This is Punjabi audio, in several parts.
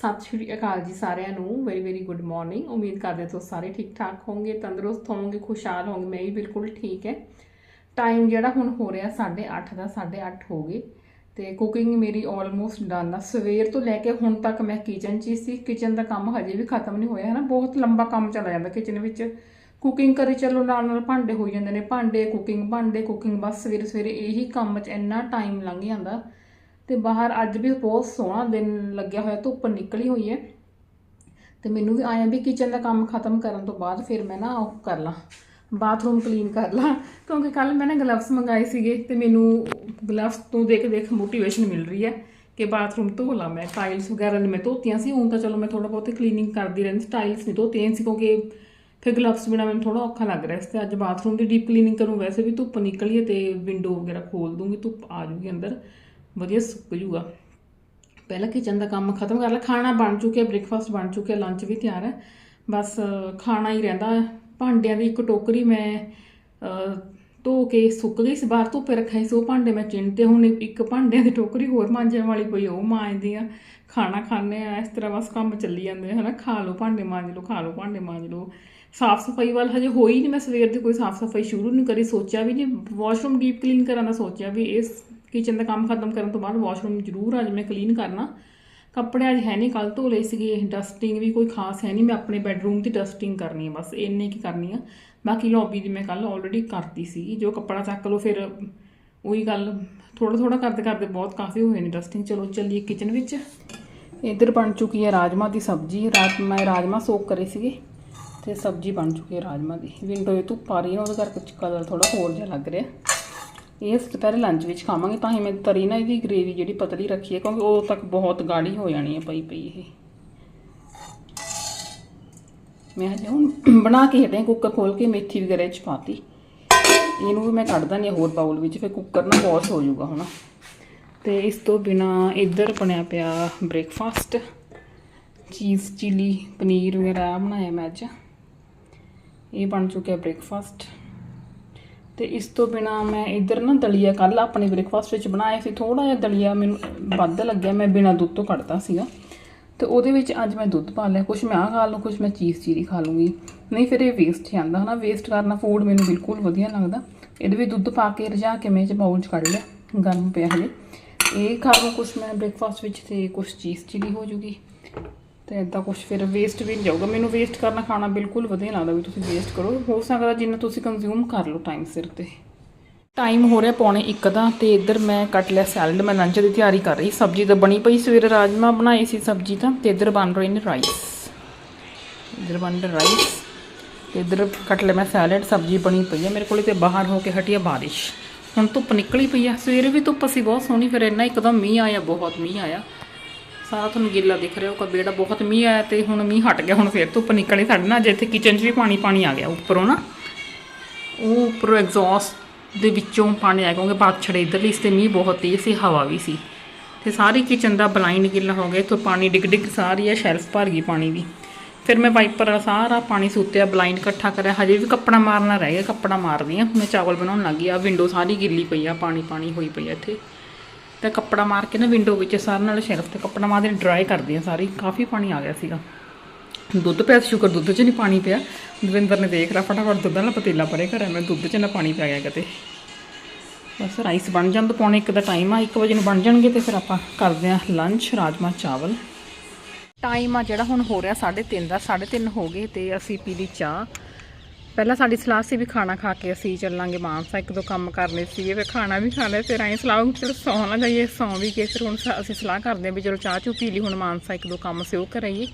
ਸਤਿ ਸ਼੍ਰੀ ਅਕਾਲ ਜੀ ਸਾਰਿਆਂ ਨੂੰ ਵੈਰੀ ਵੈਰੀ ਗੁੱਡ ਮਾਰਨਿੰਗ ਉਮੀਦ ਕਰਦੇ ਤੁਸੀਂ ਸਾਰੇ ਠੀਕ ਠਾਕ ਹੋਵੋਗੇ, ਤੰਦਰੁਸਤ ਹੋਵੋਗੇ, ਖੁਸ਼ਹਾਲ ਹੋਵੋਗੇ, ਮੈਂ ਵੀ ਬਿਲਕੁਲ ਠੀਕ ਹੈ। ਟਾਈਮ ਜਿਹੜਾ ਹੁਣ ਹੋ ਰਿਹਾ 8:30 ਦਾ 8:30 ਹੋ ਗਏ ਤੇ ਕੁਕਿੰਗ ਮੇਰੀ ਆਲਮੋਸਟ ਡਨ ਆ। ਸਵੇਰ ਤੋਂ ਲੈ ਕੇ ਹੁਣ ਤੱਕ ਮੈਂ ਕਿਚਨ 'ਚ ਹੀ ਸੀ। ਕਿਚਨ ਦਾ ਕੰਮ ਹਜੇ ਵੀ ਖਤਮ ਨਹੀਂ ਹੋਇਆ ਹੈ ਨਾ ਬਹੁਤ ਲੰਬਾ ਕੰਮ ਚੱਲ ਜਾਂਦਾ ਕਿਚਨ ਵਿੱਚ। ਕੁਕਿੰਗ ਕਰੀ ਚੱਲੋ, ਨਾਲ ਨਾਲ ਭਾਂਡੇ ਹੋਈ ਜਾਂਦੇ ਨੇ। ਭਾਂਡੇ ਕੁਕਿੰਗ ਭਾਂਡੇ ਕੁਕਿੰਗ ਬਸ ਸਵੇਰੇ ਸਵੇਰੇ ਇਹੀ ਕੰਮ 'ਚ ਇੰਨਾ ਟਾਈਮ ਲੰਘ ਜਾਂਦਾ। ਤੇ ਬਾਹਰ ਅੱਜ ਵੀ ਬਹੁਤ ਸੋਹਣਾ ਦਿਨ ਲੱਗਿਆ ਹੋਇਆ, ਧੁੱਪ ਨਿਕਲੀ ਹੋਈ ਹੈ। ਤੇ ਮੈਨੂੰ ਵੀ ਆਇਆ ਵੀ ਕਿਚਨ ਦਾ ਕੰਮ ਖਤਮ ਕਰਨ ਤੋਂ ਬਾਅਦ ਫਿਰ ਮੈਂ ਨਾ ਉਹ ਕਰ ਲਾਂ ਬਾਥਰੂਮ ਕਲੀਨ ਕਰ ਲਾਂ। ਕਿਉਂਕਿ ਕੱਲ ਮੈਂ ਨਾ ਗਲਵਸ ਮੰਗਾਏ ਸੀਗੇ ਤੇ ਮੈਨੂੰ ਗਲਵਸ ਤੋਂ ਦੇਖ ਦੇਖ ਮੋਟੀਵੇਸ਼ਨ ਮਿਲ ਰਹੀ ਹੈ ਕਿ ਬਾਥਰੂਮ ਧੋ ਲਾਂ ਮੈਂ। ਟਾਈਲਸ ਵਗੈਰਾ ਨੇ ਮੈਂ ਧੋਤੀਆਂ ਸੀ, ਹੁਣ ਤਾਂ ਚਲੋ ਮੈਂ ਥੋੜਾ ਬਹੁਤ ਕਲੀਨਿੰਗ ਕਰਦੀ ਰਹਿੰਦੀ ਟਾਈਲਸ ਨਹੀਂ ਧੋਤੀਆਂ ਸੀ ਕਿਉਂਕਿ ਫਿਰ ਗਲਵਸ ਬਿਨਾ ਮੈਨੂੰ ਥੋੜਾ ਔਖਾ ਲੱਗ ਰਿਹਾ ਸੀ ਤੇ ਅੱਜ ਬਾਥਰੂਮ ਦੀ ਡੀਪ ਕਲੀਨਿੰਗ ਕਰੂੰ, ਵੈਸੇ ਵੀ ਧੁੱਪ ਨਿਕਲੀ ਹੈ ਤੇ ਵਿੰਡੋ ਵਗੈਰਾ ਖੋਲ ਦੂੰਗੀ, ਧੁੱਪ ਆ ਜੂਗੀ ਅੰਦਰ। ਵਧੀਆ ਸੁੱਕ ਜੂਗਾ। ਪਹਿਲਾਂ ਕਿਚਨ ਦਾ ਕੰਮ ਖਤਮ ਕਰ ਲਿਆ। ਖਾਣਾ ਬਣ ਚੁੱਕਿਆ ਬ੍ਰੇਕਫਾਸਟ ਬਣ ਚੁੱਕਿਆ ਲੰਚ ਵੀ ਤਿਆਰ ਹੈ। ਬਸ ਖਾਣਾ ਹੀ ਰਹਿੰਦਾ ਭਾਂਡਿਆਂ ਦੀ ਇੱਕ ਟੋਕਰੀ ਮੈਂ ਧੋ ਕੇ ਸੁੱਕ ਗਈ ਸੀ। ਬਾਹਰ ਧੁੱਪੇ ਰੱਖਿਆ ਸੀ ਉਹ ਭਾਂਡੇ ਮੈਂ ਚਿਣ ਹੁਣ ਇੱਕ ਭਾਂਡਿਆਂ ਦੀ ਟੋਕਰੀ ਹੋਰ ਮਾਂਜਣ ਵਾਲੀ ਪਈ ਉਹ ਮਾਂਜਦੀ ਆ ਖਾਣਾ ਖਾਣੇ ਆ ਇਸ ਤਰ੍ਹਾਂ ਬਸ ਕੰਮ ਚੱਲੀ ਜਾਂਦੇ ਆ, ਹਨਾ। ਖਾ ਲਓ ਭਾਂਡੇ ਮਾਂਜ ਲਓ ਖਾ ਲਓ ਭਾਂਡੇ ਮਾਂਜ ਲਓ। ਸਾਫ਼ ਸਫ਼ਾਈ ਵੱਲ ਹਜੇ ਹੋਈ ਨਹੀਂ ਮੈਂ ਸਵੇਰ ਦੀ ਕੋਈ ਸਾਫ਼ ਸਫ਼ਾਈ ਸ਼ੁਰੂ ਨਹੀਂ ਕਰੀ ਸੋਚਿਆ ਵੀ ਨਹੀਂ ਵਾਸ਼ਰੂਮ ਡੀਪ ਕਲੀਨ ਕਰਨ ਦਾ ਸੋਚਿਆ ਵੀ ਇਸ ਕਿਚਨ ਦਾ ਕੰਮ ਖਤਮ ਕਰਨ ਤੋਂ ਬਾਅਦ ਵਾਸ਼ਰੂਮ ਜ਼ਰੂਰ ਅੱਜ ਮੈਂ ਕਲੀਨ ਕਰਨਾ। ਕੱਪੜੇ ਅੱਜ ਹੈ ਨਹੀਂ ਕੱਲ ਧੋ ਲਏ ਸੀਗੇ ਡਸਟਿੰਗ ਵੀ ਕੋਈ ਖਾਸ ਹੈ ਨਹੀਂ, ਮੈਂ ਆਪਣੇ ਬੈੱਡਰੂਮ ਦੀ ਡਸਟਿੰਗ ਕਰਨੀ ਹੈ ਬਸ, ਇੰਨੇ ਕੀ ਕਰਨੀ ਆ। ਬਾਕੀ ਲੌਬੀ ਦੀ ਮੈਂ ਕੱਲ ਆਲਰੇਡੀ ਕਰਤੀ ਸੀ ਜੋ ਕੱਪੜਾ ਚੱਕ ਲਓ ਫਿਰ ਉਹੀ ਗੱਲ ਥੋੜਾ ਥੋੜਾ ਕਰਦੇ ਕਰਦੇ ਬਹੁਤ ਕਾਫੀ ਹੋਏ ਨੇ ਡਸਟਿੰਗ ਚਲੋ ਚੱਲੀਏ ਕਿਚਨ ਵਿੱਚ। ਇੱਧਰ ਬਣ ਚੁੱਕੀ ਹੈ ਰਾਜਮਾ ਦੀ ਸਬਜ਼ੀ, ਰਾਤ ਮੈਂ ਰਾਜਮਾ ਸੋਕ ਕਰੇ ਸੀਗੇ, ਤੇ ਸਬਜ਼ੀ ਬਣ ਚੁੱਕੀ ਹੈ ਰਾਜਮਾ ਦੀ। ਵਿੰਡੋ ਇਹ ਧੁੱਪ ਆ ਰਹੀ ਹੈ ਉਹਦੇ ਕਰਕੇ ਕਲਰ ਥੋੜਾ ਹੋਰ ਜਿਹਾ ਲੱਗ ਰਿਹਾ। ਇਹ ਅਸੀਂ ਦੁਪਹਿਰੇ ਲੰਚ ਵਿੱਚ ਖਾਵਾਂਗੇ, ਤਾਂ ਹੀ ਮੈਂ ਤਰੀ ਨਾ ਇਹਦੀ ਗ੍ਰੇਵੀ ਜਿਹੜੀ ਪਤਲੀ ਰੱਖੀ ਹੈ, ਕਿਉਂਕਿ ਉਹ ਤੱਕ ਬਹੁਤ ਗਾੜੀ ਹੋ ਜਾਣੀ ਹੈ ਪਈ ਪਈ ਇਹ। ਮੈਂ ਹਜੇ ਹੁਣ ਬਣਾ ਕੇ ਹਟਿਆ ਕੁੱਕਰ ਖੋਲ ਕੇ ਮੇਥੀ ਵਗੈਰਾ ਇਹ ਚ ਪਾਤੀ। ਇਹਨੂੰ ਵੀ ਮੈਂ ਕੱਢ ਦਾਂ ਨਹੀਂ ਹੋਰ ਬਾਉਲ ਵਿੱਚ, ਫਿਰ ਕੁੱਕਰ ਨਾ ਵਾਸ਼ ਹੋ ਜਾਊਗਾ ਹੁਣ। ਤੇ ਇਸ ਤੋਂ ਬਿਨਾ ਇੱਧਰ ਬਣਿਆ ਪਿਆ ਬ੍ਰੇਕਫਾਸਟ ਚੀਜ਼ ਚਿਲੀ ਪਨੀਰ ਵਗੈਰਾ ਬਣਾਇਆ ਮੈਂ ਅੱਜ। ਇਹ ਬਣ ਚੁੱਕਿਆ ਬ੍ਰੇਕਫਾਸਟ ਤੇ ਇਸ ਤੋਂ ਬਿਨਾ ਮੈਂ ਇੱਧਰ ਨਾ ਦਲੀਆ ਕੱਲ ਆਪਣੇ ਬ੍ਰੇਕਫਾਸਟ ਵਿੱਚ ਬਣਾਇਆ ਸੀ ਥੋੜਾ ਜਿਹਾ ਦਲੀਆ ਮੈਨੂੰ ਵੱਧ ਲੱਗਿਆ, ਮੈਂ ਬਿਨਾ ਦੁੱਧ ਤੋਂ ਕੱਢਦਾ ਸੀਗਾ। ਤੇ ਉਹਦੇ ਵਿੱਚ ਅੱਜ ਮੈਂ ਦੁੱਧ ਪਾ ਲਿਆ ਕੁਝ ਮੈਂ ਆਹ ਖਾ ਲੂੰ ਕੁਝ ਮੈਂ ਚੀਜ਼ ਚੀਰੀ ਖਾ ਲੂੰਗੀ ਨਹੀਂ, ਫਿਰ ਇਹ ਵੇਸਟ ਜਾਂਦਾ ਹਨਾ? ਵੇਸਟ ਕਰਨਾ ਫੂਡ ਮੈਨੂੰ ਬਿਲਕੁਲ ਵਧੀਆ ਲੱਗਦਾ। ਇਹਦੇ ਵਿੱਚ ਦੁੱਧ ਪਾ ਕੇ ਰਜਾ ਕੇ ਮੈਂ ਇਹ 'ਚ ਬਾਉਲ 'ਚ ਕੱਢ ਲਿਆ, ਗਰਮ ਪਿਆ ਹਲੇ ਇਹ ਖਾ ਲੂੰ ਕੁਝ ਮੈਂ ਬ੍ਰੇਕਫਾਸਟ ਵਿੱਚ ਤੇ ਕੁਝ ਚੀਜ਼ ਚੀਰੀ ਹੋ ਜੂਗੀ। ਤੇ ਇਦਾਂ ਕੁਝ ਫਿਰ ਵੇਸਟ ਵੀ ਨਹੀਂ ਜਾਊਗਾ। ਮੈਨੂੰ ਵੇਸਟ ਕਰਨਾ ਖਾਣਾ ਬਿਲਕੁਲ ਵਧੀਆ ਲੱਗਦਾ ਵੀ ਤੁਸੀਂ ਵੇਸਟ ਕਰੋ। ਹੋ ਸਕਦਾ ਜਿੰਨਾ ਤੁਸੀਂ ਕੰਜ਼ਿਊਮ ਕਰ ਲਓ ਟਾਈਮ ਸਿਰ ਤੇ। ਟਾਈਮ ਹੋ ਰਿਹਾ ਪੌਣੇ 1 ਦਾ ਤੇ ਇੱਧਰ ਮੈਂ ਕੱਟ ਲਿਆ ਸੈਲਡ ਮੈਂ ਲੰਚ ਦੀ ਤਿਆਰੀ ਕਰ ਰਹੀ। ਸਬਜ਼ੀ ਤਾਂ ਬਣੀ ਪਈ। ਸਵੇਰੇ ਰਾਜਮਾ ਬਣਾਏ ਸੀ ਸਬਜ਼ੀ ਤਾਂ ਤੇ ਇੱਧਰ ਬਣ ਰਹੇ ਨੇ ਰਾਈਸ ਇੱਧਰ ਬਣ ਰਿਹਾ ਰਾਈਸ ਤੇ ਇੱਧਰ ਕੱਟ ਲਿਆ ਮੈਂ ਸੈਲਡ ਸਬਜ਼ੀ ਬਣੀ ਪਈ ਹੈ। ਮੇਰੇ ਕੋਲੇ ਤੇ ਬਾਹਰ ਹੋ ਕੇ ਹਟੀ ਆ ਬਾਰਿਸ਼। ਹੁਣ ਧੁੱਪ ਨਿਕਲੀ ਪਈ ਆ। ਸਵੇਰੇ ਵੀ ਧੁੱਪ ਸੀ, ਬਹੁਤ ਸੋਹਣੀ। ਫਿਰ ਇੰਨਾ ਇੱਕਦਮ ਮੀਂਹ ਆਇਆ, ਬਹੁਤ ਮੀਂਹ ਆਇਆ। ਸਾਰਾ ਤੁਹਾਨੂੰ ਗਿੱਲਾ ਦਿਖ ਰਿਹਾ ਹੋਊਗਾ, ਬੇੜਾ ਬਹੁਤ ਮੀਂਹ ਆਇਆ ਤੇ ਹੁਣ ਮੀਂਹ ਹਟ ਗਿਆ, ਹੁਣ ਫੇਰ ਧੁੱਪ ਨਿਕਲੀ ਸਾਡੇ ਨਾਲ, ਜੇ ਇੱਥੇ ਕਿਚਨ 'ਚ ਵੀ ਪਾਣੀ ਪਾਣੀ ਆ ਗਿਆ ਉੱਪਰੋਂ ਨਾ। ਉਹ ਉੱਪਰੋਂ ਐਗਜ਼ੌਸਟ ਦੇ ਵਿੱਚੋਂ ਪਾਣੀ ਆ ਕਿਉਂਕਿ ਬਾਛੜੇ ਇਧਰਲੀ ਇਸ ਤੇ ਮੀਂਹ ਬਹੁਤ ਤੇਜ਼ ਸੀ, ਹਵਾ ਵੀ ਸੀ। ਤੇ ਸਾਰੀ ਕਿਚਨ ਦਾ ਬਲਾਈਂਡ ਗਿੱਲਾ ਹੋ ਗਿਆ ਤੋਂ ਪਾਣੀ ਡਿੱਗ ਡਿੱਗ ਸਾਰੀ ਆ ਸ਼ੈਲਫ ਭਰ ਗਈ ਪਾਣੀ ਦੀ। ਫਿਰ ਮੈਂ ਵਾਈਪਰ ਨਾਲ ਸਾਰਾ ਪਾਣੀ ਸੁੱਤਿਆ ਬਲਾਈਂਡ ਇਕੱਠਾ ਕਰਿਆ, ਹਜੇ ਵੀ ਕੱਪੜਾ ਮਾਰਨਾ ਰਹਿ ਗਿਆ, ਕੱਪੜਾ ਮਾਰਦੀ ਆ ਮੈਂ ਚਾਵਲ ਬਣਾਉਣ ਲੱਗੀ ਆ ਵਿੰਡੋ ਸਾਰੀ ਗਿੱਲੀ ਪਈ ਆ, ਪਾਣੀ ਪਾਣੀ ਹੋਈ ਪਈ ਆ ਇੱਥੇ। ਤੇ ਕੱਪੜਾ ਮਾਰ ਕੇ ਨਾ ਵਿੰਡੋ ਵਿੱਚ ਸਾਰਿਆਂ ਨਾਲ ਸ਼ੈਲਫ ਤੇ ਕੱਪੜਾ ਮਾਰ ਦੇ ਡਰਾਈ ਕਰਦੀ ਆ ਸਾਰੀ ਕਾਫੀ ਪਾਣੀ ਆ ਗਿਆ ਸੀਗਾ। ਦੁੱਧ ਪਿਆ ਸੀ, ਸ਼ੁਕਰ ਦੁੱਧ 'ਚ ਨਹੀਂ ਪਾਣੀ ਪਿਆ। ਦਵਿੰਦਰ ਨੇ ਦੇਖ ਲਿਆ ਫਟਾਫਟ ਦੁੱਧ ਨਾਲ ਪਤੀਲਾ ਭਰੇ ਘਰੇ ਮੈਂ ਦੁੱਧ 'ਚ ਨਾ ਪਾਣੀ ਪੈ ਗਿਆ ਕਿਤੇ। ਬਸ ਰਾਈਸ ਬਣ ਜਾਂਦਾ ਤੋਂ ਪੌਣੇ ਇੱਕ ਦਾ ਟਾਈਮ ਆ 1 ਵਜੇ ਨੂੰ ਬਣ ਜਾਣਗੇ ਤੇ ਫਿਰ ਆਪਾਂ ਕਰਦੇ ਆ ਲੰਚ ਰਾਜਮਾ ਚਾਵਲ। ਟਾਈਮ ਆ ਜਿਹੜਾ ਹੁਣ ਹੋ ਰਿਹਾ 3:30 ਦਾ 3:30 ਹੋ ਗਏ ਤੇ ਅਸੀਂ ਪੀ ਲਈ ਚਾਹ। ਪਹਿਲਾਂ ਸਾਡੀ ਸਲਾਹ ਸੀ ਵੀ ਖਾਣਾ ਖਾ ਕੇ ਅਸੀਂ ਚੱਲਾਂਗੇ ਮਾਨਸਾ, ਇੱਕ ਦੋ ਕੰਮ ਕਰਨੇ ਸੀਗੇ, ਫਿਰ ਖਾਣਾ ਵੀ ਖਾ ਲਿਆ, ਫਿਰ ਐਂ ਸਲਾਹ ਹੋਈ ਚਲੋ ਸੌਂ ਨਾ ਜਾਈਏ, ਸੌਂ ਵੀ ਕੇ ਫਿਰ ਹੁਣ ਸ- ਅਸੀਂ ਸਲਾਹ ਕਰਦੇ ਹਾਂ ਵੀ ਚਲੋ ਚਾਹ ਚੂ ਪੀ ਲਈ, ਹੁਣ ਮਾਨਸਾ ਇੱਕ ਦੋ ਕੰਮ ਸੀ ਉਹ ਕਰਾਈਏ।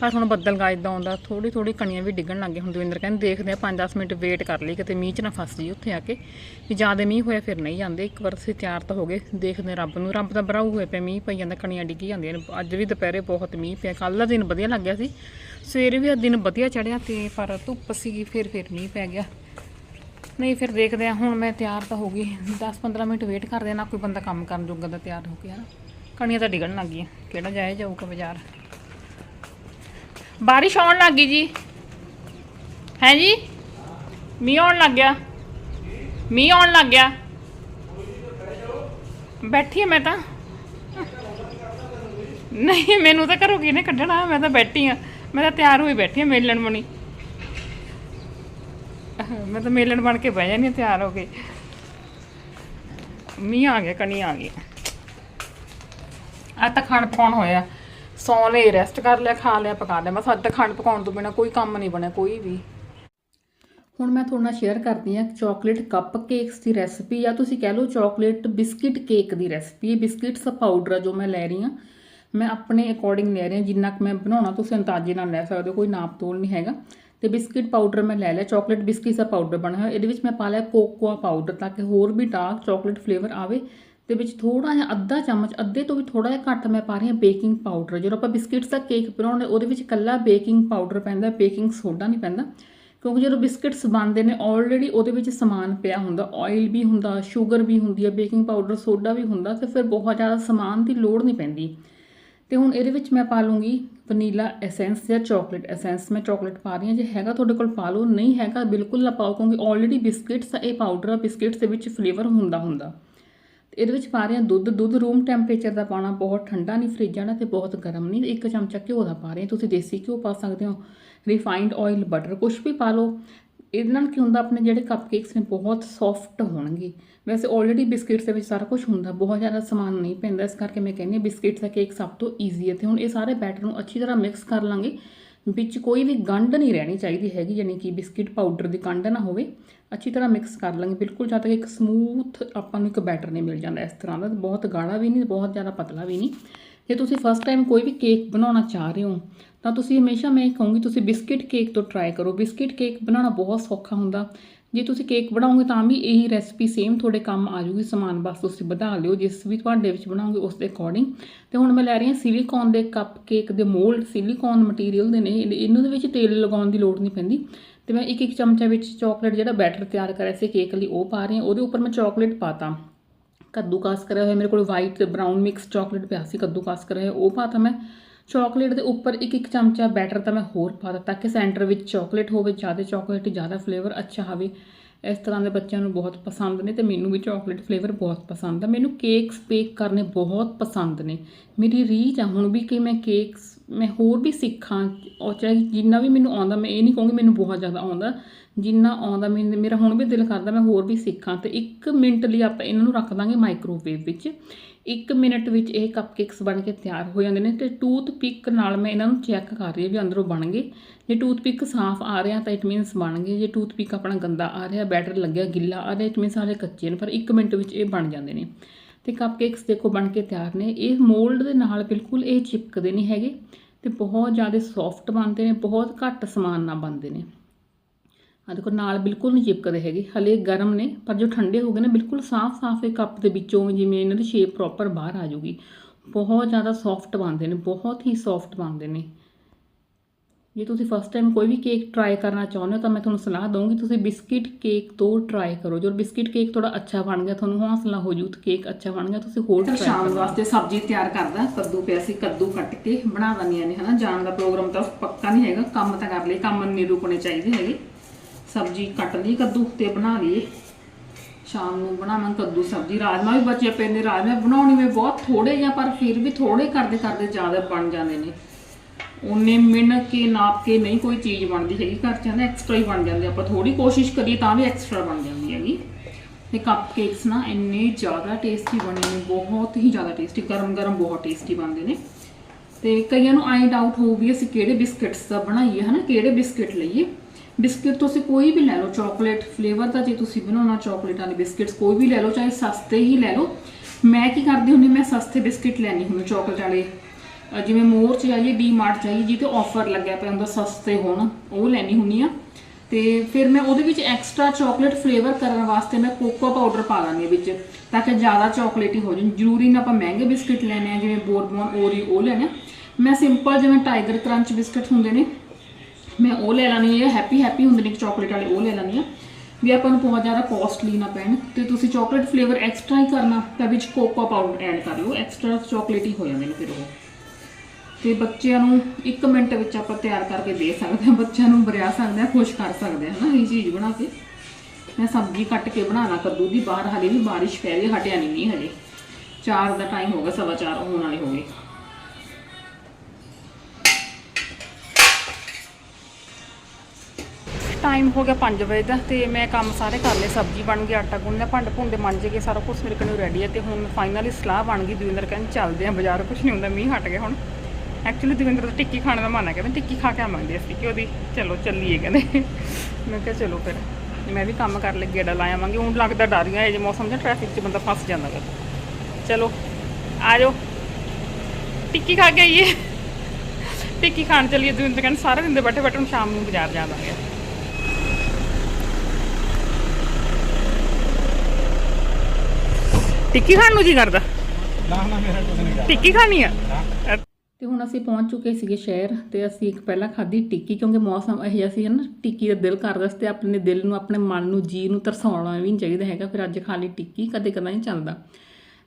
ਪਰ ਹੁਣ ਬੱਦਲ ਗਾ ਇਦਾਂ ਆਉਂਦਾ ਥੋੜੀ ਥੋੜੀ ਕਣੀਆਂ ਵੀ ਡਿੱਗਣ ਲੱਗ ਗਈਆਂ, ਹੁਣ ਦਵਿੰਦਰ ਕਹਿੰਦੇ ਦੇਖਦੇ ਆ 5-10 ਮਿੰਟ ਵੇਟ ਕਰ ਲਈ, ਕਿਤੇ ਮੀਂਹ 'ਚ ਨਾ ਫਸ ਜੀ ਉੱਥੇ ਆ ਕੇ, ਵੀ ਜ਼ਿਆਦਾ ਮੀਂਹ ਹੋਇਆ ਫਿਰ ਨਹੀਂ ਜਾਂਦੇ, ਇੱਕ ਵਾਰ ਅਸੀਂ ਤਿਆਰ ਤਾਂ ਹੋ ਗਏ, ਦੇਖਦੇ ਹਾਂ ਰੱਬ ਨੂੰ, ਰੱਬ ਦਾ ਬਰਾਊ ਹੋਇਆ ਪਿਆ, ਮੀਂਹ ਪਈ ਜਾਂਦਾ, ਕਣੀਆਂ ਡਿੱਗੀ ਜਾਂਦੀਆਂ ਨੇ, ਅੱਜ ਵੀ ਦੁਪਹਿਰੇ ਬਹੁਤ ਮੀਂਹ ਪਿਆ, ਕੱਲ੍ਹ ਦਾ ਦਿਨ ਵਧੀਆ ਲੱਗਿਆ ਸੀ। ਸਵੇਰੇ ਵੀ ਅੱਜ ਦਿਨ ਵਧੀਆ ਚੜਿਆ ਤੇ ਪਰ ਧੁੱਪ ਸੀਗੀ ਫਿਰ ਫਿਰ ਮੀਂਹ ਪੈ ਗਿਆ। ਨਹੀਂ, ਫਿਰ ਦੇਖਦੇ ਆ, ਹੁਣ ਮੈਂ ਤਿਆਰ ਤਾਂ ਹੋ ਗਈ। 10-15 ਮਿੰਟ ਵੇਟ ਕਰਦੇ ਆ ਨਾ, ਕੋਈ ਬੰਦਾ ਕੰਮ ਕਰਨ ਜੋਗਾ ਦਾ ਤਿਆਰ ਹੋ ਕੇ ਹਨਾ ਕਣੀਆਂ ਤਾਂ ਡਿੱਗਣ ਲੱਗ ਗਈਆਂ। ਕਿਹੜਾ ਜਾਇਆ ਜਾਊਗਾ ਬਾਜ਼ਾਰ? ਬਾਰਿਸ਼ ਆਉਣ ਲੱਗ ਗਈ ਜੀ। ਹੈ ਜੀ? ਮੀਂਹ ਆਉਣ ਲੱਗ ਗਿਆ। ਮੀਂਹ ਆਉਣ ਲੱਗ ਗਿਆ। ਬੈਠੀ ਆ ਮੈਂ ਤਾਂ। ਨਹੀਂ, ਮੈਨੂੰ ਤਾਂ ਘਰੋਂ ਕਿਹਨੇ ਕੱਢਣਾ? ਮੈਂ ਤਾਂ ਬੈਠੀ ਆ। ਮੈਂ ਤਾਂ ਤਿਆਰ ਹੋਈ ਬੈਠੀ ਹਾਂ ਮੇਲਣ ਬਣੀ ਮੈਂ ਤਾਂ ਮੇਲਣ ਬਣ ਕੇ ਬਹਿ ਜਾਨੀ ਤਿਆਰ ਹੋ ਕੇ। ਮੀਂਹ ਆ ਗਿਆ, ਕਣੀ ਆ ਗਈ। ਆ ਤਾਂ ਖਾਣ ਪਕਾਉਣ ਹੋਇਆ ਸੌਂ ਲਈ ਰੈਸਟ ਕਰ ਲਿਆ, ਖਾ ਲਿਆ, ਪਕਾ ਲਿਆ। ਮੈਂ ਅੱਜ ਤਾਂ ਖਾਣ ਪਕਾਉਣ ਤੋਂ ਬਿਨਾ ਕੋਈ ਕੰਮ ਨਹੀਂ ਬਣਿਆ, ਕੋਈ ਵੀ। ਹੁਣ ਮੈਂ ਤੁਹਾਡੇ ਨਾਲ ਸ਼ੇਅਰ ਕਰਦੀ ਹਾਂ ਚਾਕਲੇਟ ਕੱਪ ਕੇਕਸ ਦੀ ਰੈਸਪੀ ਜਾਂ ਤੁਸੀਂ ਕਹਿ ਲਓ ਚਾਕਲੇਟ ਬਿਸਕਿਟ ਕੇਕ ਦੀ ਰੈਸਪੀ ਇਹ ਬਿਸਕਿਟਸ ਪਾਊਡਰ ਆ ਜੋ ਮੈਂ ਲੈ ਰਹੀ ਹਾਂ। ਮੈਂ ਆਪਣੇ ਅਕੋਰਡਿੰਗ ਲੈ ਰਹੀ ਹਾਂ, ਜਿੰਨਾ ਕੁ ਮੈਂ ਬਣਾਉਣਾ, ਤੁਸੀਂ ਅੰਦਾਜ਼ੇ ਨਾਲ ਲੈ ਸਕਦੇ ਹੋ, ਕੋਈ ਨਾਪ ਤੋਲ ਨਹੀਂ ਹੈਗਾ। ਤੇ ਬਿਸਕਿਟ ਪਾਊਡਰ ਮੈਂ ਲੈ ਲਿਆ ਚਾਕਲੇਟ ਬਿਸਕਿਟਸ ਦਾ ਪਾਊਡਰ ਬਣਿਆ ਹੋਇਆ। ਇਹਦੇ ਵਿੱਚ ਮੈਂ ਪਾ ਲਿਆ ਕੋਕੋਆ ਪਾਊਡਰ ਤਾਂ ਕਿ ਹੋਰ ਵੀ ਡਾਰਕ ਚਾਕਲੇਟ ਫਲੇਵਰ ਆਵੇ। ਤੇ ਵਿੱਚ ਥੋੜਾ ਜਿਹਾ ਅੱਧਾ ਚਮਚ, ਅੱਧੇ ਤੋਂ ਵੀ ਥੋੜਾ ਜਿਹਾ ਘੱਟ ਮੈਂ ਪਾ ਰਹੀ ਹਾਂ ਬੇਕਿੰਗ ਪਾਊਡਰ ਜਦੋਂ ਆਪਾਂ ਬਿਸਕਿਟਸ ਦਾ ਕੇਕ ਬਣਾਉਂਦੇ, ਉਹਦੇ ਵਿੱਚ ਕੱਲਾ ਬੇਕਿੰਗ ਪਾਊਡਰ ਪੈਂਦਾ ਬੇਕਿੰਗ ਸੋਡਾ ਨਹੀਂ ਪੈਂਦਾ। ਕਿਉਂਕਿ ਜਦੋਂ ਬਿਸਕਿਟਸ ਬਣਦੇ ਨੇ ਆਲਰੇਡੀ ਉਹਦੇ ਵਿੱਚ ਸਮਾਨ ਪਿਆ ਹੁੰਦਾ। ਆਇਲ ਵੀ ਹੁੰਦਾ ਸ਼ੂਗਰ ਵੀ ਹੁੰਦੀ ਹੈ ਬੇਕਿੰਗ ਪਾਊਡਰ ਸੋਡਾ ਵੀ ਹੁੰਦਾ, ਤੇ ਫਿਰ ਬਹੁਤ ਜ਼ਿਆਦਾ ਸਮਾਨ ਦੀ ਲੋੜ ਨਹੀਂ ਪੈਂਦੀ। ਤੇ ਹੁਣ ਇਹਦੇ ਵਿੱਚ ਮੈਂ ਪਾ ਲੂੰਗੀ ਵਨੀਲਾ ਐਸੈਂਸ ਜਾਂ ਚਾਕਲੇਟ ਐਸੈਂਸ। ਮੈਂ ਚਾਕਲੇਟ ਪਾ ਰਹੀ ਹਾਂ, ਜੇ ਹੈਗਾ ਤੁਹਾਡੇ ਕੋਲ ਪਾ ਲਓ, ਨਹੀਂ ਹੈਗਾ ਬਿਲਕੁਲ ਨਾ ਪਾਓ ਕਿਉਂਕਿ ਆਲਰੇਡੀ ਬਿਸਕਿਟਸ ਇਹ ਪਾਊਡਰ ਆ ਬਿਸਕਿਟਸ ਦੇ ਵਿੱਚ ਫਲੇਵਰ ਹੁੰਦਾ ਹੁੰਦਾ। ਤੇ ਇਹਦੇ ਵਿੱਚ ਪਾ ਰਹੇ ਹਾਂ ਦੁੱਧ। ਦੁੱਧ ਰੂਮ ਟੈਂਪਰੇਚਰ ਦਾ ਪਾਣਾ ਬਹੁਤ ਠੰਡਾ ਨਹੀਂ, ਫ੍ਰਿਜ ਵਾਲਾ ਤੇ ਬਹੁਤ ਗਰਮ ਨਹੀਂ। ਇੱਕ ਚਮਚਾ ਘਿਓ ਦਾ ਪਾ ਰਹੇ ਤੁਸੀਂ ਦੇਸੀ ਘਿਓ ਪਾ ਸਕਦੇ ਹੋ। ਰਿਫਾਈਨਡ ਆਇਲ ਬਟਰ ਕੁਝ ਵੀ ਪਾ ਲਓ। ਇਹਦੇ ਨਾਲ ਕੀ ਹੁੰਦਾ, ਆਪਣੇ ਜਿਹੜੇ ਕੱਪਕੇਕਸ ਨੇ ਬਹੁਤ ਸੌਫਟ ਹੋਣਗੇ। ਵੈਸੇ ਆਲਰੇਡੀ ਬਿਸਕਿਟਸ ਦੇ ਵਿੱਚ ਸਾਰਾ ਕੁਝ ਹੁੰਦਾ, ਬਹੁਤ ਜ਼ਿਆਦਾ ਸਮਾਨ ਨਹੀਂ ਪੈਂਦਾ, ਇਸ ਕਰਕੇ ਮੈਂ ਕਹਿੰਦੀ ਹਾਂ ਬਿਸਕਿਟਸ ਦਾ ਕੇਕ ਸਭ ਤੋਂ ਈਜ਼ੀ ਹੈ। ਤੇ ਹੁਣ ਇਹ ਸਾਰੇ ਬੈਟਰ ਨੂੰ ਅੱਛੀ ਤਰ੍ਹਾਂ ਮਿਕਸ ਕਰ ਲਾਂਗੇ। ਵਿੱਚ ਕੋਈ ਵੀ ਗੰਢ ਨਹੀਂ ਰਹਿਣੀ ਚਾਹੀਦੀ ਹੈਗੀ, ਯਾਨੀ ਕਿ ਬਿਸਕਿਟ ਪਾਊਡਰ ਦੀ ਗੰਢ ਨਾ ਹੋਵੇ। ਅੱਛੀ ਤਰ੍ਹਾਂ ਮਿਕਸ ਕਰ ਲਾਂਗੇ, ਬਿਲਕੁਲ ਜਦ ਤੱਕ ਇੱਕ ਸਮੂਥ ਆਪਾਂ ਨੂੰ ਇੱਕ ਬੈਟਰ ਨਹੀਂ ਮਿਲ ਜਾਂਦਾ ਇਸ ਤਰ੍ਹਾਂ ਦਾ। ਬਹੁਤ ਗਾੜਾ ਵੀ ਨਹੀਂ, ਬਹੁਤ ਜ਼ਿਆਦਾ ਪਤਲਾ ਵੀ ਨਹੀਂ। ਜੇ ਤੁਸੀਂ ਫਸਟ ਟਾਈਮ ਕੋਈ ਵੀ ਕੇਕ ਬਣਾਉਣਾ ਚਾਹ ਰਹੇ ਹੋ, ਤਾਂ ਤੁਸੀਂ ਹਮੇਸ਼ਾ ਮੈਂ ਇਹ ਕਹੂੰਗੀ, ਤੁਸੀਂ ਬਿਸਕਿਟ ਕੇਕ ਤੋਂ ਟਰਾਈ ਕਰੋ। ਬਿਸਕਿਟ ਕੇਕ ਬਣਾਉਣਾ ਬਹੁਤ ਸੌਖਾ ਹੁੰਦਾ। ਜੇ ਤੁਸੀਂ ਕੇਕ ਬਣਾਓਗੇ ਤਾਂ ਵੀ ਇਹੀ ਰੈਸਪੀ ਸੇਮ ਤੁਹਾਡੇ ਕੰਮ ਆ ਜੂਗੀ ਸਮਾਨ ਬਸ ਤੁਸੀਂ ਵਧਾ ਲਿਓ। ਜਿਸ ਵੀ ਤੁਹਾਡੇ ਵਿੱਚ ਬਣਾਓਗੇ, ਉਸ ਦੇ ਅਕੋਰਡਿੰਗ ਤੇ ਹੁਣ ਮੈਂ ਲੈ ਰਹੀ ਹਾਂ ਸਿਲੀਕੌਨ ਦੇ ਕੱਪ ਕੇਕ ਦੇ ਮੋਲਡ ਸਿਲੀਕੌਨ ਮਟੀਰੀਅਲ ਦੇ ਨੇ। ਇਹ- ਇਹਨਾਂ ਦੇ ਵਿੱਚ ਤੇਲ ਲਗਾਉਣ ਦੀ ਲੋੜ ਨਹੀਂ ਪੈਂਦੀ। ਤੇ ਮੈਂ ਇੱਕ ਇੱਕ ਚਮਚਾ ਵਿੱਚ ਚਾਕਲੇਟ ਜਿਹੜਾ ਬੈਟਰ ਤਿਆਰ ਕਰਿਆ ਸੀ ਕੇਕ ਲਈ, ਉਹ ਪਾ ਰਹੀ ਹਾਂ। ਉਹਦੇ ਉੱਪਰ ਮੈਂ ਚਾਕਲੇਟ ਪਾਤਾ। ਕੱਦੂਕਾਸ ਕਰਿਆ ਹੋਇਆ, ਮੇਰੇ ਕੋਲ ਵਾਈਟ ਤੇ ਬਰਾਊਨ ਮਿਕਸ ਚਾਕਲੇਟ ਪਿਆ ਸੀ, ਕੱਦੂਕਾਸ ਕਰਿਆ ਹੋਇਆ, ਉਹ ਪਾਤਾ ਮੈਂ। ਚਾਕਲੇਟ ਦੇ ਉੱਪਰ ਇੱਕ ਇੱਕ ਚਮਚਾ ਬੈਟਰ ਤਾਂ ਮੈਂ ਹੋਰ ਪਾ ਦਿੱਤਾ ਤਾਂ ਕਿ ਸੈਂਟਰ ਵਿੱਚ ਚਾਕਲੇਟ ਹੋਵੇ, ਜ਼ਿਆਦਾ ਚਾਕਲੇਟ ਜ਼ਿਆਦਾ ਫਲੇਵਰ ਅੱਛਾ ਹੋਵੇ ਇਸ ਤਰ੍ਹਾਂ ਦੇ ਬੱਚਿਆਂ ਨੂੰ ਬਹੁਤ ਪਸੰਦ ਨੇ ਤੇ ਮੈਨੂੰ ਵੀ ਚਾਕਲੇਟ ਫਲੇਵਰ ਬਹੁਤ ਪਸੰਦ ਆ। ਮੈਨੂੰ ਕੇਕਸ ਬੇਕ ਕਰਨੇ ਬਹੁਤ ਪਸੰਦ ਨੇ। ਮੇਰੀ ਰੀਝ ਆ ਹੁਣ ਵੀ ਕਿ ਮੈਂ ਕੇਕਸ ਮੈਂ ਹੋਰ ਵੀ ਸਿੱਖਾਂ, ਉਹ ਚਾਹੇ ਜਿੰਨਾ ਵੀ ਮੈਨੂੰ ਆਉਂਦਾ, ਮੈਂ ਇਹ ਨਹੀਂ ਕਹੂੰਗੀ ਮੈਨੂੰ ਬਹੁਤ ਜ਼ਿਆਦਾ ਆਉਂਦਾ। ਜਿੰਨਾ ਆਉਂਦਾ ਮੈਨੂੰ ਮੇਰਾ ਹੁਣ ਵੀ ਦਿਲ ਕਰਦਾ ਮੈਂ ਹੋਰ ਵੀ ਸਿੱਖਾਂ। ਤੇ 1 ਮਿੰਟ ਲਈ ਆਪਾਂ ਇਹਨਾਂ ਨੂੰ ਰੱਖ ਦਾਂਗੇ ਮਾਈਕ੍ਰੋਵੇਵ ਵਿੱਚ। 1 ਮਿੰਟ ਵਿੱਚ ਇਹ ਕੱਪਕੇਕਸ ਬਣ ਕੇ ਤਿਆਰ ਹੋ ਜਾਂਦੇ ਨੇ ਤੇ ਟੂਥ ਪਿਕ ਨਾਲ ਮੈਂ ਇਹਨਾਂ ਨੂੰ ਚੈੱਕ ਕਰ ਰਹੀ ਹਾਂ ਵੀ ਅੰਦਰੋਂ ਬਣ ਗਏ। ਜੇ ਟੂਥ ਪਿਕ ਸਾਫ਼ ਆ ਰਿਹਾ ਤਾਂ ਇਟ ਮੀਨਸ ਬਣ ਗਏ। ਜੇ ਟੂਥ ਪਿਕ ਆਪਣਾ ਗੰਦਾ ਆ ਰਿਹਾ ਬੈਟਰ ਲੱਗਿਆ, ਗਿੱਲਾ ਆ ਰਿਹਾ ਇਟ ਮੀਨਸ ਹਾਲੇ ਕੱਚੇ ਨੇ, ਪਰ 1 ਮਿੰਟ ਵਿੱਚ ਇਹ ਬਣ ਜਾਂਦੇ ਨੇ। ਤੇ ਕੱਪਕੇਕਸ ਦੇਖੋ ਬਣ ਕੇ ਤਿਆਰ ਨੇ। ਇਹ ਮੋਲਡ ਦੇ ਨਾਲ ਬਿਲਕੁਲ ਇਹ ਚਿਪਕਦੇ ਨਹੀਂ ਹੈਗੇ ਤੇ ਬਹੁਤ ਜ਼ਿਆਦਾ ਸੌਫਟ ਬਣਦੇ ਨੇ, ਬਹੁਤ ਘੱਟ ਸਮਾਨ ਨਾਲ ਬਣਦੇ ਨੇ। ਆ ਦੇਖੋ ਨਾਲ ਬਿਲਕੁਲ ਨਹੀਂ ਚਿਪਕਦੇ ਹੈਗੇ। ਹਲੇ ਗਰਮ ਨੇ ਪਰ ਜੋ ਠੰਡੇ ਹੋ ਗਏ ਨੇ ਬਿਲਕੁਲ ਸਾਫ਼-ਸਾਫ਼ ਇਹ ਕੱਪ ਦੇ ਵਿੱਚੋਂ ਜਿਵੇਂ ਇਹਨਾਂ ਦੀ ਸ਼ੇਪ ਪ੍ਰੋਪਰ ਬਾਹਰ ਆ ਜਾਊਗੀ। ਬਹੁਤ ਜ਼ਿਆਦਾ ਸੌਫਟ ਬਣਦੇ ਨੇ ਬਹੁਤ ਹੀ ਸੌਫਟ ਬਣਦੇ ਨੇ। ਜੇ ਤੁਸੀਂ ਫਸਟ ਟਾਈਮ ਕੋਈ ਵੀ ਕੇਕ ਟਰਾਈ ਕਰਨਾ ਚਾਹੁੰਦੇ ਹੋ ਤਾਂ ਮੈਂ ਤੁਹਾਨੂੰ ਸਲਾਹ ਦਊਂਗੀ ਤੁਸੀਂ ਬਿਸਕਿਟ ਕੇਕ ਤੋਂ ਟਰਾਈ ਕਰੋ। ਜੋ ਬਿਸਕਿਟ ਕੇਕ ਥੋੜਾ ਅੱਛਾ ਬਣ ਗਿਆ ਤੁਹਾਨੂੰ ਹੌਸਲਾ ਹੋ ਜੂ ਤੇ ਕੇਕ ਅੱਛਾ ਬਣ ਗਿਆ ਤੁਸੀਂ ਹੋਰ ਟਰਾਈ ਸ਼ਾਮ ਵਾਸਤੇ ਸਬਜ਼ੀ ਤਿਆਰ ਕਰਦਾ ਕੱਦੂ ਪਿਆ ਸੀ ਕੱਦੂ ਕੱਟ ਕੇ ਬਣਾ ਦਨੀਆਂ ਨੇ ਹਨਾ। ਜਾਣ ਦਾ ਪ੍ਰੋਗਰਾਮ ਤਾਂ ਪੱਕਾ ਨਹੀਂ ਹੈਗਾ ਕੰਮ ਤਾਂ ਕਰ ਲਈ ਕੰਮ ਨਹੀਂ ਰੁਕਣੇ ਚਾਹੀਦੇ ਹੈਗੇ। ਸਬਜ਼ੀ ਕੱਟ ਲਈ, ਕੱਦੂ ਤੇ ਬਣਾ ਲਈਏ। ਸ਼ਾਮ ਨੂੰ ਬਣਾਵਾਂ ਕੱਦੂ ਸਬਜ਼ੀ। ਰਾਜਮਾ ਵੀ ਬਚੇ ਪਏ ਨੇ। ਰਾਜਮਾ ਬਣਾਉਣੀ ਮੈਂ ਬਹੁਤ ਥੋੜੇ ਜਾਂ ਪਰ ਫਿਰ ਵੀ ਥੋੜੇ ਕਰਦੇ ਕਰਦੇ ਜ਼ਿਆਦਾ ਬਣ ਜਾਂਦੇ ਨੇ। ਉਹਨੇ ਮਿਣ ਕੇ, ਨਾਪ ਕੇ ਨਹੀਂ ਕੋਈ ਚੀਜ਼ ਬਣਦੀ ਹੈਗੀ। ਘਰ ਚ ਨਾ ਐਕਸਟਰਾ ਹੀ ਬਣ ਜਾਂਦੇ ਆਪਾਂ ਥੋੜੀ ਕੋਸ਼ਿਸ਼ ਕਰੀਏ ਤਾਂ ਵੀ ਐਕਸਟਰਾ ਬਣ ਜਾਂਦੀ ਹੈਗੀ। ਤੇ ਕੱਪ ਕੇਕਸ ਨਾ ਇੰਨੇ ਜ਼ਿਆਦਾ ਟੇਸਟੀ ਬਣੇ ਨੇ। ਬਹੁਤ ਹੀ ਜ਼ਿਆਦਾ ਟੇਸਟੀ ਗਰਮ ਗਰਮ ਬਹੁਤ ਟੇਸਟੀ ਬਣਦੇ ਨੇ। ਤੇ ਕਈਆਂ ਨੂੰ ਆਈ ਡਾਊਟ ਹੋਊ ਵੀ ਅਸੀਂ ਕਿਹੜੇ ਬਿਸਕਟਸ ਦਾ ਬਣਾਈਏ, ਹਨਾ? ਕਿਹੜੇ ਬਿਸਕਟ ਲਈਏ? ਬਿਸਕਟ ਤੁਸੀਂ ਕੋਈ ਵੀ ਲੈ ਲਓ ਚਾਕਲੇਟ ਫਲੇਵਰ ਦਾ ਜੇ ਤੁਸੀਂ ਬਣਾਉਣਾ ਚਾਕਲੇਟ ਵਾਲੇ ਬਿਸਕਟਸ ਕੋਈ ਵੀ ਲੈ ਲਓ, ਚਾਹੇ ਸਸਤੇ ਹੀ ਲੈ ਲਓ। ਮੈਂ ਕੀ ਕਰਦੀ ਹੁੰਦੀ, ਮੈਂ ਸਸਤੇ ਬਿਸਕਟ ਲੈਣੀ ਹੁੰਦੀ ਚਾਕਲੇਟ ਵਾਲੇ। ਜਿਵੇਂ ਮੋਰ ਚ ਜਾਈਏ ਡੀ ਮਾਰਟ ਜਾਈਏ ਜਿੱਤੇ ਆਫਰ ਲੱਗਿਆ ਪਿਆ ਹੁੰਦਾ, ਸਸਤੇ ਹੋਣ, ਉਹ ਲੈਣੀ ਹੁੰਦੀ ਆ। ਤੇ ਫਿਰ ਮੈਂ ਉਹਦੇ ਵਿੱਚ ਐਕਸਟਰਾ ਚਾਕਲੇਟ ਫਲੇਵਰ ਕਰਨ ਵਾਸਤੇ ਮੈਂ ਕੋਕੋ ਪਾਊਡਰ ਪਾ ਲਾਂਗੀ ਵਿੱਚ, ਤਾਂ ਕਿ ਜ਼ਿਆਦਾ ਚਾਕਲੇਟੀ ਹੋ ਜਾਣ। ਜ਼ਰੂਰੀ ਨਾ ਆਪਾਂ ਮਹਿੰਗੇ ਬਿਸਕਟ ਲੈਣੇ ਆ ਜਿਵੇਂ ਬੋਰਬਨ ਓਰੀ ਉਹ ਲੈਣੇ ਆ ਮੈਂ ਸਿੰਪਲ ਜਿਵੇਂ ਟਾਈਗਰ ਕਰੰਚ ਬਿਸਕਟ ਹੁੰਦੇ ਨੇ ਮੈਂ ਉਹ ਲੈ ਲੈਣੀ ਹੈ ਹੈਪੀ ਹੈਪੀ ਹੁੰਦੇ ਨੇ ਚਾਕਲੇਟ ਵਾਲੇ, ਉਹ ਲੈ ਲੈਣੀ ਆ। ਵੀ ਆਪਾਂ ਨੂੰ ਬਹੁਤ ਜ਼ਿਆਦਾ ਕੋਸਟਲੀ ਨਾ ਪੈਣ ਤੇ ਤੁਸੀਂ ਚਾਕਲੇਟ ਫਲੇਵਰ ਐਕਸਟਰਾ ਹੀ ਕਰਨਾ, ਤਾਂ ਵਿੱਚ ਕੋਕੋ ਪਾਊਡਰ ਐਡ ਕਰ ਲਓ ਐਕਸਟਰਾ ਚਾਕਲੇਟੀ ਹੋ ਜਾਂਦੇ ਨੇ ਫਿਰ ਉਹ। ਤੇ ਬੱਚਿਆਂ ਨੂੰ 1 ਮਿੰਟ ਵਿੱਚ ਆਪਾਂ ਤਿਆਰ ਕਰਕੇ ਦੇ ਸਕਦੇ ਹਾਂ, ਬੱਚਿਆਂ ਨੂੰ ਬਰਿਆ ਸਕਦੇ ਹਾਂ, ਖੁਸ਼ ਕਰ ਸਕਦੇ ਹਾਂ, ਹਨਾ, ਇਹ ਚੀਜ਼ ਬਣਾ ਕੇ। ਮੈਂ ਸਬਜ਼ੀ ਕੱਟ ਕੇ ਬਣਾਣਾ ਕੱਦੂ ਦੀ ਬਾਹਰ ਹਲੇ ਵੀ ਬਾਰਿਸ਼ ਪੈ ਰਹੀ ਹਟਿਆ ਨਹੀਂ ਨਹੀਂ ਹਜੇ। 4 ਦਾ ਟਾਈਮ ਹੋ ਗਿਆ, ਸਵਾ ਚਾਰ ਹੋਣ ਵਾਲੇ ਹੋ ਗਏ। ਟਾਈਮ ਹੋ ਗਿਆ 5 ਵਜੇ ਦਾ ਤੇ ਮੈਂ ਕੰਮ ਸਾਰੇ ਕਰ ਲਏ, ਸਬਜ਼ੀ ਬਣ ਗਈ, ਆਟਾ ਗੁੰਨ ਲਿਆ ਭਾਂਡੇ ਭੁੰਡੇ ਮਾਂਜੇ ਗਏ, ਸਾਰਾ ਕੁਝ ਮੇਰੇ ਕੋਲ ਰੈਡੀ ਹੈ ਤੇ ਹੁਣ ਫਾਈਨਲੀ ਸਲਾਹ ਬਣ ਗਈ, ਦਵਿੰਦਰ ਕਹਿੰਦੇ ਚੱਲਦੇ ਆ ਬਾਜ਼ਾਰ ਕੁਝ ਨਹੀਂ ਹੁੰਦਾ, ਮੀਂਹ ਹਟ ਗਿਆ ਹੁਣ। ਐਕਚੁਅਲੀ ਦਵਿੰਦਰ ਦਾ ਟਿੱਕੀ ਖਾਣ ਦਾ ਮਨ ਹੈ, ਕਹਿੰਦੇ ਟਿੱਕੀ ਖਾ ਕੇ ਆਵਾਂਗੇ ਅਸੀਂ, ਕਿ ਉਹਦੀ ਚਲੋ ਚੱਲੀਏ ਕਹਿੰਦੇ। ਮੈਂ ਕਿਹਾ ਚਲੋ ਫਿਰ, ਮੈਂ ਵੀ ਕੰਮ ਕਰ ਲੈ ਗੇੜਾ ਲਾ ਆਵਾਂਗੇ ਹੁਣ ਲੱਗਦਾ ਡਰ ਗਿਆ ਇਹ ਜੇ ਮੌਸਮ 'ਚ ਟ੍ਰੈਫਿਕ 'ਚ ਬੰਦਾ ਫਸ ਜਾਂਦਾ ਵਾ ਚਲੋ ਆ ਜਾਓ ਟਿੱਕੀ ਖਾ ਕੇ ਆਈਏ। ਟਿੱਕੀ ਖਾਣ ਚੱਲੀਏ, ਦਵਿੰਦਰ ਕਹਿੰਦੇ ਸਾਰੇ ਦਿਨ ਦੇ ਬੈਠੇ ਬੈਠੇ ਹੁਣ ਸ਼ਾਮ ਨੂੰ ਬਾਜ਼ਾਰ ਜਾਵਾਂਗੇ। ਟਿੱਕੀ ਖਾਣ ਨੂੰ ਜੀ ਕਰਦਾ? ਨਾ ਨਾ ਮੇਰਾ ਕੁਝ ਨਹੀਂ ਟਿੱਕੀ ਖਾਣੀ ਆ। ਤੇ ਹੁਣ ਅਸੀਂ ਪਹੁੰਚ ਚੁੱਕੇ ਸੀਗੇ ਸ਼ਹਿਰ ਤੇ ਅਸੀਂ ਇੱਕ ਪਹਿਲਾਂ ਖਾਧੀ ਟਿੱਕੀ ਕਿਉਂਕਿ ਮੌਸਮ ਇਹੋ ਜਿਹਾ ਸੀ ਨਾ ਟਿੱਕੀ ਦਾ ਦਿਲ ਕਰਦਾ ਸੀ ਤੇ ਆਪਣੇ ਦਿਲ ਨੂੰ ਆਪਣੇ ਮਨ ਨੂੰ ਜੀ ਨੂੰ ਤਰਸਾਉਣਾ ਵੀ ਨਹੀਂ ਚਾਹੀਦਾ ਹੈਗਾ ਫਿਰ ਅੱਜ ਖਾ ਲਈ ਟਿੱਕੀ ਕਦੇ ਕਦਾ ਨਹੀਂ ਚੱਲਦਾ।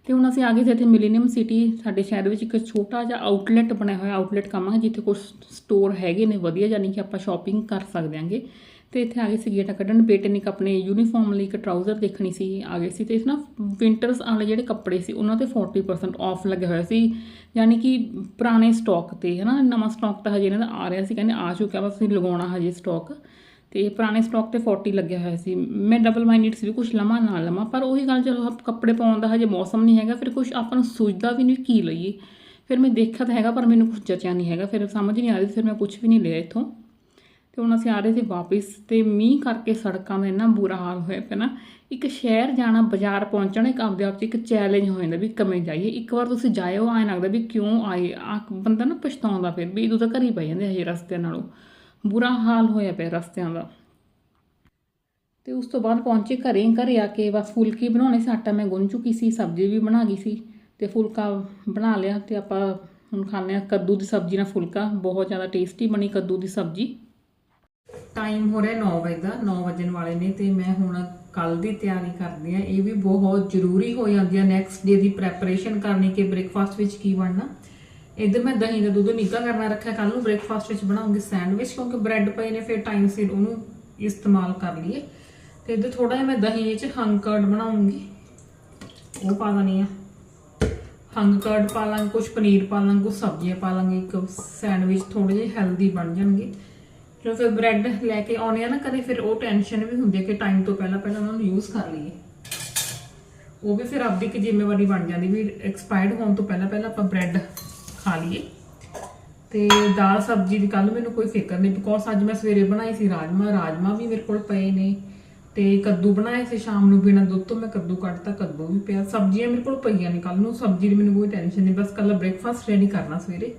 ਤੇ ਹੁਣ ਅਸੀਂ ਆ ਗਏ ਸੀ ਇੱਥੇ ਮਿਲੀਨੀਅਮ ਸਿਟੀ ਸਾਡੇ ਸ਼ਹਿਰ ਵਿੱਚ ਇੱਕ ਛੋਟਾ ਜਿਹਾ ਆਊਟਲੈਟ ਬਣਿਆ ਹੋਇਆ ਆਊਟਲੈਟ ਕਹਾਂਗੇ ਜਿੱਥੇ ਕੁਝ ਸਟੋਰ ਹੈਗੇ ਨੇ ਵਧੀਆ ਯਾਨੀ ਕਿ ਆਪਾਂ ਸ਼ਾਪਿੰਗ ਕਰ ਸਕਦੇ ਆਂਗੇ ਤੇ ਇੱਥੇ ਆ ਗਏ ਸੀ ਗੇਟਾ ਕੱਢਣ। ਬੇਟੇ ਨੇ ਇੱਕ ਆਪਣੇ ਯੂਨੀਫਾਰਮ ਲਈ ਇੱਕ ਟਰਾਊਜ਼ਰ ਦੇਖਣੀ ਸੀ, ਆ ਗਏ ਸੀ ਤੇ ਇਸ ਨਾ ਵਿੰਟਰਸ ਵਾਲੇ ਜਿਹੜੇ ਕੱਪੜੇ ਸੀ, ਉਹਨਾਂ ਤੇ 40% ਆਫ ਲੱਗਿਆ ਹੋਇਆ ਸੀ। ਯਾਨੀ ਕਿ ਪੁਰਾਣੇ ਸਟਾਕ ਤੇ, ਹਨਾ, ਨਵਾਂ ਸਟਾਕ ਤਾਂ ਹਜੇ ਇਹਨਾਂ ਦਾ ਆ ਰਿਹਾ ਸੀ, ਕਹਿੰਦੇ ਆ ਚੁੱਕਿਆ ਬਸ ਤੁਸੀਂ ਲਗਾਉਣਾ ਹਜੇ ਸਟਾਕ ਤੇ ਪੁਰਾਣੇ ਸਟਾਕ ਤੇ 40 ਲੱਗਿਆ ਹੋਇਆ ਸੀ। ਮੈਂ ਡਬਲ ਮਾਈਂਡਡ ਸੀ ਵੀ ਕੁਝ ਲਵਾਂ, ਨਾ ਲਵਾਂ, ਪਰ ਉਹੀ ਗੱਲ ਜਦੋਂ ਆਪ ਕੱਪੜੇ ਪਾਉਣ ਦਾ ਹਜੇ ਮੌਸਮ ਨਹੀਂ ਹੈਗਾ, ਫਿਰ ਕੁਝ ਆਪਾਂ ਨੂੰ ਸੋਚਦਾ ਵੀ ਨਹੀਂ ਕੀ ਲਈਏ। ਫਿਰ ਮੈਂ ਦੇਖਿਆ ਤਾਂ ਹੈਗਾ, ਪਰ ਮੈਨੂੰ ਕੁਝ ਜਚਿਆ ਨਹੀਂ ਹੈਗਾ, ਫਿਰ ਸਮਝ ਨਹੀਂ ਆ ਰਹੀ, ਫਿਰ ਮੈਂ ਕੁਝ ਵੀ ਨਹੀਂ ਲਿਆ ਇੱਥੋਂ। ਤੇ ਹੁਣ ਅਸੀਂ ਆ ਰਹੇ ਸੀ ਵਾਪਿਸ ਤੇ ਮੀਂਹ ਕਰਕੇ ਸੜਕਾਂ ਦਾ ਇੰਨਾ ਬੁਰਾ ਹਾਲ ਹੋਇਆ ਪਿਆ ਨਾ, ਇੱਕ ਸ਼ਹਿਰ ਜਾਣਾ, ਬਾਜ਼ਾਰ ਪਹੁੰਚਣਾ, ਇੱਕ ਆਪਦੇ ਆਪ 'ਚ ਇੱਕ ਚੈਲੰਜ ਹੋ ਜਾਂਦਾ ਵੀ ਕਿਵੇਂ ਜਾਈਏ। ਇੱਕ ਵਾਰ ਤੁਸੀਂ ਜਾਇਓ, ਐਂ ਲੱਗਦਾ ਵੀ ਕਿਉਂ ਆਏ? ਆ ਬੰਦਾ ਨਾ ਪਛਤਾਉਂਦਾ ਫਿਰ ਵੀ ਇਦੋਂ ਤਾਂ ਘਰ ਹੀ ਪੈ ਜਾਂਦੇ ਹਜੇ ਰਸਤੇ ਨਾਲੋਂ। ਬੁਰਾ ਹਾਲ ਹੋਇਆ ਪਿਆ ਰਸਤਿਆਂ ਦਾ। ਤੇ ਉਸ ਤੋਂ ਬਾਅਦ ਪਹੁੰਚੇ ਘਰੇ ਘਰੇ ਆ ਕੇ ਬਸ ਫੁਲਕੀ ਬਣਾਉਣੇ ਸੀ, ਆਟਾ ਮੈਂ ਗੁੰਨ ਚੁੱਕੀ ਸੀ, ਸਬਜ਼ੀ ਵੀ ਬਣਾ ਗਈ ਸੀ ਤੇ ਫੁਲਕਾ ਬਣਾ ਲਿਆ ਤੇ ਆਪਾਂ ਹੁਣ ਖਾਂਦੇ ਆ ਕੱਦੂ ਦੀ ਸਬਜ਼ੀ ਨਾਲ ਫੁਲਕਾ, ਬਹੁਤ ਜ਼ਿਆਦਾ ਟੇਸਟੀ ਬਣੀ ਕੱਦੂ ਦੀ ਸਬਜ਼ੀ। ਟਾਈਮ ਹੋ ਰਿਹਾ 9 ਵਜੇ ਦਾ 9 ਵਜਣ ਵਾਲੇ ਨੇ ਤੇ ਮੈਂ ਹੁਣ ਕੱਲ ਦੀ ਤਿਆਰੀ ਕਰਦੀ ਆ ਇਹ ਵੀ ਬਹੁਤ ਜ਼ਰੂਰੀ ਹੋ ਜਾਂਦੀ ਆ ਨੈਕਸਟ ਡੇ ਦੀ ਪ੍ਰੈਪਰੇਸ਼ਨ ਕਰਨੀ ਕਿ ਬ੍ਰੇਕਫਾਸਟ ਵਿੱਚ ਕੀ ਬਣਨਾ। ਇੱਧਰ ਮੈਂ ਦਹੀਂ ਦਾ ਦੁੱਧ ਨਿੱਘਾ ਕਰਨਾ ਰੱਖਿਆ ਕੱਲ ਨੂੰ ਬ੍ਰੇਕਫਾਸਟ ਵਿੱਚ ਬਣਾਉਂਗੀ ਸੈਂਡਵਿਚ ਕਿਉਂਕਿ ਬ੍ਰੈਡ ਪਏ ਨੇ, ਫਿਰ ਟਾਈਮ ਸਿਰ ਉਹਨੂੰ ਇਸਤੇਮਾਲ ਕਰ ਲਈਏ। ਤੇ ਇੱਧਰ ਥੋੜਾ ਜਿਹਾ ਮੈਂ ਦਹੀਂ ਵਿੱਚ ਹੰਗ ਕਰਡ ਬਣਾਉਂਗੀ। ਉਹ ਪਾ ਦਣੀ ਆ। ਹੰਗ ਕਰਡ ਪਾ ਲਾਂਗੇ ਕੁਝ ਪਨੀਰ ਪਾ ਲਾਂਗੇ ਕੁਝ ਸਬਜ਼ੀਆਂ ਪਾ ਲਾਂਗੇ, ਇੱਕ ਸੈਂਡਵਿਚ ਥੋੜੇ ਜਿਹੇ ਹੈਲਦੀ ਬਣ ਜਾਣਗੇ। ਜਦੋਂ ਫਿਰ ਬ੍ਰੈਡ ਲੈ ਕੇ ਆਉਣੇ ਆ ਨਾ, ਕਦੇ ਫਿਰ ਉਹ ਟੈਨਸ਼ਨ ਵੀ ਹੁੰਦੀ ਹੈ ਕਿ ਟਾਈਮ ਤੋਂ ਪਹਿਲਾਂ ਪਹਿਲਾਂ ਉਹਨਾਂ ਨੂੰ ਯੂਜ਼ ਕਰ ਲਈਏ। ਉਹ ਵੀ ਫਿਰ ਆਪਦੀ ਇੱਕ ਜ਼ਿੰਮੇਵਾਰੀ ਬਣ ਜਾਂਦੀ ਵੀ ਐਕਸਪਾਇਰਡ ਹੋਣ ਤੋਂ ਪਹਿਲਾਂ ਪਹਿਲਾਂ ਆਪਾਂ ਬ੍ਰੈਡ ਖਾ ਲਈਏ। ਤੇ ਦਾਲ ਸਬਜ਼ੀ ਦੀ ਕੱਲ ਮੈਨੂੰ ਕੋਈ ਫਿਕਰ ਨਹੀਂ ਬਿਕੋਜ਼ ਅੱਜ ਮੈਂ ਸਵੇਰੇ ਬਣਾਈ ਸੀ ਰਾਜਮਾ ਰਾਜਮਾ ਵੀ ਮੇਰੇ ਕੋਲ ਪਏ ਨੇ ਤੇ ਕੱਦੂ ਬਣਾਏ ਸੀ ਸ਼ਾਮ ਨੂੰ ਬਿਨਾਂ ਦੁੱਧ ਤੋਂ, ਮੈਂ ਕੱਦੂ ਕੱਢਤਾ, ਕੱਦੂ ਵੀ ਪਿਆ। ਸਬਜ਼ੀਆਂ ਮੇਰੇ ਕੋਲ ਪਈਆਂ ਨੇ ਕੱਲ ਨੂੰ, ਸਬਜ਼ੀ ਦੀ ਮੈਨੂੰ ਕੋਈ ਟੈਨਸ਼ਨ ਨਹੀਂ, ਬਸ ਕੱਲਾ ਬ੍ਰੇਕਫਾਸਟ ਰੈਡੀ ਕਰਨਾ ਸਵੇਰੇ।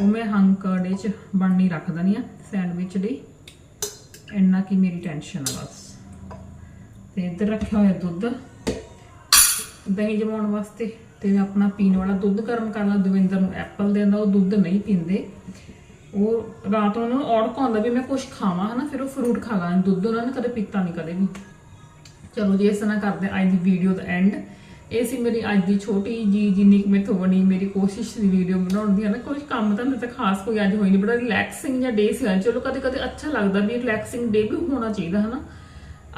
ਉਹ ਮੈਂ ਹੰਕੜੇ ਚ ਬਣਨੀ ਰੱਖ ਦਨੀ ਆ। ਸੈਂਡਵਿਚ ਲਈ। ਇੰਨਾ ਕੀ ਮੇਰੀ ਟੈਨਸ਼ਨ ਆ ਬਸ। ਤੇ ਇੱਧਰ ਰੱਖਿਆ ਹੋਇਆ ਦੁੱਧ। ਦਹੀਂ ਜਮਾਉਣ ਵਾਸਤੇ ਤੇ ਮੈਂ ਆਪਣਾ ਪੀਣ ਵਾਲਾ ਦੁੱਧ ਗਰਮ ਕਰ ਲਾ ਦਵਿੰਦਰ ਨੂੰ ਐਪਲ ਦੇ ਦਿੰਦਾ ਉਹ ਦੁੱਧ ਨਹੀਂ ਪੀਂਦੇ। ਉਹ ਰਾਤ ਨੂੰ ਉਹਨਾਂ ਨੂੰ ਔੜਕ ਆਉਂਦਾ ਵੀ ਮੈਂ ਕੁਝ ਖਾਵਾਂ, ਹਨਾ, ਫਿਰ ਉਹ ਫਰੂਟ ਖਾ ਲਾਂ। ਦੁੱਧ ਉਹਨਾਂ ਨੇ ਕਦੇ ਪੀਤਾ ਨਹੀਂ ਕਦੇ ਵੀ। ਚਲੋ ਜੀ, ਇਸ ਤਰ੍ਹਾਂ ਕਰਦੇ ਅੱਜ ਦੀ ਵੀਡੀਓ ਦਾ ਐਂਡ ਇਹ ਸੀ ਮੇਰੀ ਅੱਜ ਦੀ ਛੋਟੀ ਜੀ ਜਿੰਨੀ ਕੁ ਮੈਥੋਂ ਬਣੀ ਮੇਰੀ ਕੋਸ਼ਿਸ਼ ਸੀ ਵੀਡੀਓ ਬਣਾਉਣ ਦੀ ਹੈ ਨਾ ਕੋਈ ਕੰਮ ਤਾਂ ਤਾਂ ਖਾਸ ਕੋਈ ਅੱਜ ਹੋਈ ਨਹੀਂ ਬੜਾ ਰਿਲੈਕਸਿੰਗ ਜਿਹਾ ਡੇ ਸੀ ਚਲੋ ਕਦੇ ਕਦੇ ਅੱਛਾ ਲੱਗਦਾ ਵੀ ਰਿਲੈਕਸਿੰਗ ਡੇ ਵੀ ਹੋਣਾ ਚਾਹੀਦਾ, ਹਨਾ?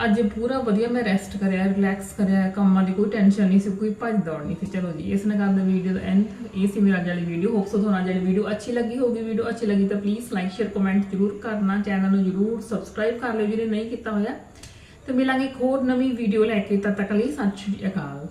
ਅੱਜ ਪੂਰਾ ਵਧੀਆ ਮੈਂ ਰੈਸਟ ਕਰਿਆ ਰਿਲੈਕਸ ਕਰਿਆ, ਕੰਮਾਂ ਦੀ ਕੋਈ ਟੈਨਸ਼ਨ ਨਹੀਂ ਸੀ, ਕੋਈ ਭੱਜ ਦੌੜ ਨਹੀਂ ਸੀ। ਚਲੋ ਜੀ, ਇਸ ਨਾਲ ਕਰਦੇ ਵੀਡੀਓ ਦਾ ਐਂਡ ਇਹ ਸੀ ਮੇਰਾ ਅੱਜ ਵਾਲੀ ਵੀਡੀਓ ਹੋਪਸ ਸੋ ਤੁਹਾਨੂੰ ਅੱਜ ਵਾਲੀ ਵੀਡੀਓ ਅੱਛੀ ਲੱਗੀ ਹੋਗੀ ਵੀਡੀਓ ਅੱਛੀ ਲੱਗੀ ਤਾਂ ਪਲੀਜ਼ ਲਾਈਕ ਸ਼ੇਅਰ ਕਮੈਂਟ ਜ਼ਰੂਰ ਕਰਨਾ। ਚੈਨਲ ਨੂੰ ਜ਼ਰੂਰ ਸਬਸਕ੍ਰਾਈਬ ਕਰ ਲਿਓ ਜਿਹੜੇ ਨਹੀਂ ਕੀਤਾ ਹੋਇਆ। ਤੇ ਮਿਲਾਂਗੇ ਇੱਕ ਹੋਰ ਨਵੀਂ ਵੀਡੀਓ ਲੈ ਕੇ। ਤਦ ਤੱਕ ਲਈ ਸਤਿ ਸ਼੍ਰੀ ਅਕਾਲ।